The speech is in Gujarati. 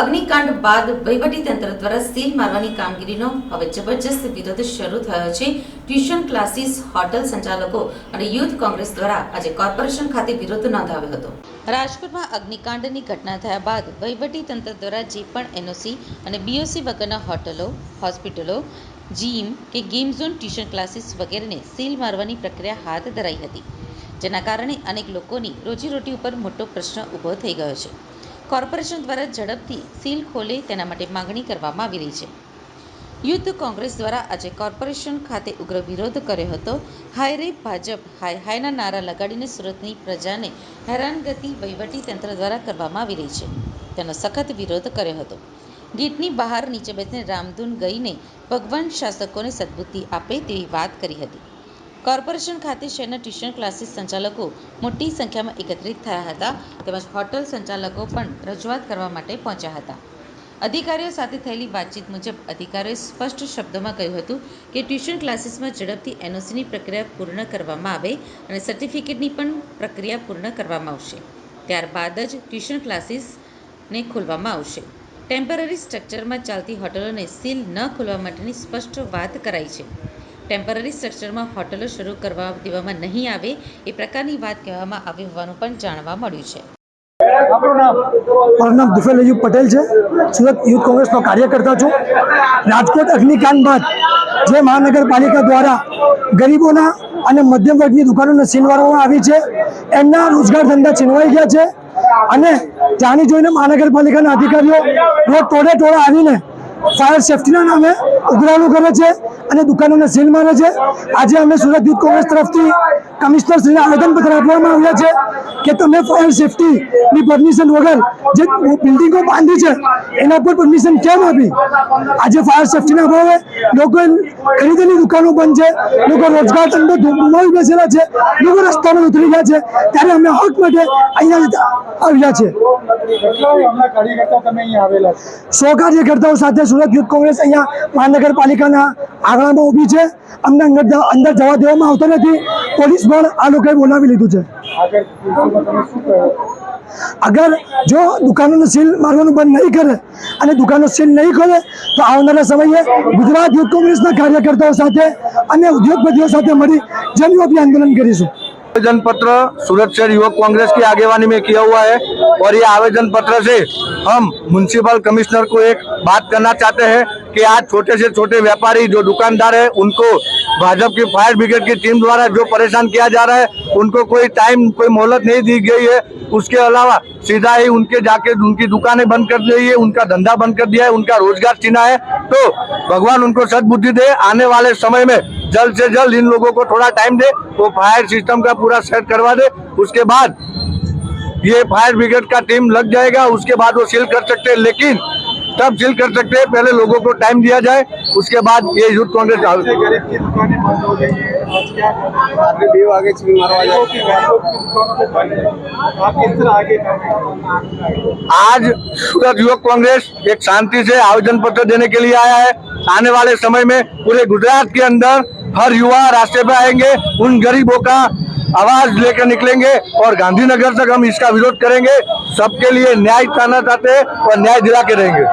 અગ્નિકાંડ બાદ વહીવટીતંત્ર દ્વારા સીલ મારવાની કામગીરીનો હવે જબરજસ્ત વિરોધ શરૂ થયો છે. ટ્યુશન ક્લાસીસ, હોટલ સંચાલકો અને યુથ કોંગ્રેસ દ્વારા આજે કોર્પોરેશન ખાતે વિરોધ નોંધાવ્યો હતો. રાજકોટમાં અગ્નિકાંડની ઘટના થયા બાદ વહીવટીતંત્ર દ્વારા જે પણ એનઓસી અને બીઓસી વગરના હોટલો, હોસ્પિટલો, જીમ કે ગેમ ઝોન ટ્યુશન ક્લાસીસ વગેરેને સીલ મારવાની પ્રક્રિયા હાથ ધરાઈ હતી, જેના કારણે અનેક લોકોની રોજીરોટી ઉપર મોટો પ્રશ્ન ઊભો થઈ ગયો છે. કોર્પોરેશન દ્વારા ઝડપથી સીલ ખોલે તેના માટે માંગણી કરવામાં આવી રહી છે. યુદ્ધ કોંગ્રેસ દ્વારા આજે કોર્પોરેશન ખાતે ઉગ્ર વિરોધ કર્યો હતો. હાય રે ભાજપ, હાય હાયના નારા લગાડીને સુરતની પ્રજાને હેરાનગતિ તંત્ર દ્વારા કરવામાં આવી રહી છે. તેનો સખત વિરોધ કર્યો હતો. ગેટની બહાર નીચે બેસીને રામધૂન ગઈને ભગવાન શાસકોને સદબુદ્ધિ આપે તેવી વાત કરી હતી. કોર્પોરેશન ખાતે શહેરના ટ્યુશન ક્લાસીસ સંચાલકો મોટી સંખ્યામાં એકત્રિત થયા હતા તેમજ હોટલ સંચાલકો પણ રજૂઆત કરવા માટે પહોંચ્યા હતા. અધિકારીઓ સાથે થયેલી વાતચીત મુજબ અધિકારીઓએ સ્પષ્ટ શબ્દોમાં કહ્યું હતું કે ટ્યુશન ક્લાસીસમાં ઝડપથી એનઓસીની પ્રક્રિયા પૂર્ણ કરવામાં આવે અને સર્ટિફિકેટની પણ પ્રક્રિયા પૂર્ણ કરવામાં આવશે. ત્યારબાદ જ ટ્યુશન ક્લાસીસને ખોલવામાં આવશે. ટેમ્પરરી સ્ટ્રક્ચરમાં ચાલતી હોટલોને સીલ ન ખોલવા માટેની સ્પષ્ટ વાત કરાઈ છે. ટેમ્પરરી સ્ટ્રક્ચરમાં હોટલો શરૂ કરવા દેવામાં નહીં આવે એ પ્રકારની વાત કહેવામાં આવી હોવાનું પણ જાણવા મળ્યું છે. મારું નામ દુફેલ અયુબ પટેલ છે. સુરત યુથ કોંગ્રેસનો કાર્યકર્તા છું. રાજકોટ અગ્નિકાંડ બાદ જે મહાનગરપાલિકા દ્વારા ગરીબોના અને મધ્યમ વર્ગની દુકાનોને છીનવાડવામાં આવી છે. એમના રોજગાર ધંધા છીનવાઈ ગયા છે. અને જાણી જોઈને મહાનગરપાલિકાના અધિકારીઓ રોજ ટોળે ટોળા આવીને ફાયર સેફટીના નામે ઉઘરાણું કરે છે. અને દુકાનોને સીલ મારે છે. આજે અમે સુરત યુથ કોંગ્રેસ તરફથી કમિશનર શ્રીને આવેદનપત્ર આપવામાં આવ્યા છે કે તમે ફાયર સેફટીની પરમિશન વગર જે બિલ્ડિંગો બાંધી છે, એના પર પરમિશન કેમ આપી? આજે ફાયર સેફટીના અભાવે લોકો ખરીદેલી દુકાનો બંધ છે, લોકો રોજગાર ધંધો ગુમાવી બેસેલા છે, લોકો રસ્તામાં ઉતરી ગયા છે. ત્યારે અમે હક માટે અહીંયા આવ્યા છે. સો કાર્યકર્તાઓ સાથે સુરત યુથ કોંગ્રેસ અહીંયા મહાનગરપાલિકાના આંગણામાં ઊભી છે અમને અંદર જ- અંદર જવા દેવામાં આવતો નથી પોલીસ પણ આ લોકોએ બોલાવી લીધું છે આગળ ફ્યુચરમાં તમે શું કહો અગર જો દુકાનોને સીલ મારવાનું બંધ નહીં કરે અને દુકાનો સીલ નહીં ખોલે તો આવનારા સમયે ગુજરાત યુથ કોંગ્રેસના કાર્યકર્તાઓ સાથે અને ઉદ્યોગપતિઓ સાથે મળી જનવ્યાપી આંદોલન કરીશું आवेदन पत्र सूरत शहर युवक कांग्रेस की आगेवानी में किया हुआ है और ये आवेदन पत्र से हम म्यूनसिपल कमिश्नर को एक बात करना चाहते हैं कि आज छोटे से छोटे व्यापारी जो दुकानदार है, उनको भाजपा की फायर ब्रिगेड की टीम द्वारा जो परेशान किया जा रहा है, उनको कोई टाइम, कोई मोहलत नहीं दी गई है। उसके अलावा सीधा ही उनके जाके उनकी दुकानें बंद कर दी है, उनका धंधा बंद कर दिया है, उनका रोज़गार छीना है। तो भगवान उनको सदबुद्धि दे, आने वाले समय में जल्द से जल्द इन लोगों को थोड़ा टाइम दे, वो फायर सिस्टम का पूरा सेट करवा दे। उसके बाद ये फायर ब्रिगेड का टीम लग जाएगा, उसके बाद वो सील कर सकते हैं। लेकिन तब सील कर सकते हैं पहले लोगों को टाइम दिया जाए उसके बाद ये यूथ कांग्रेस आज सूरत युवक कांग्रेस एक शांति से आवेदन पत्र देने के लिए आया है। आने वाले समय में पूरे गुजरात के अंदर हर युवा रास्ते पे आएँगे। उन गरीबों का आवाज लेकर निकलेंगे और गांधीनगर तक हम इसका विरोध करेंगे सबके लिए न्याय पाना चाहते हैं और न्याय दिला के रहेंगे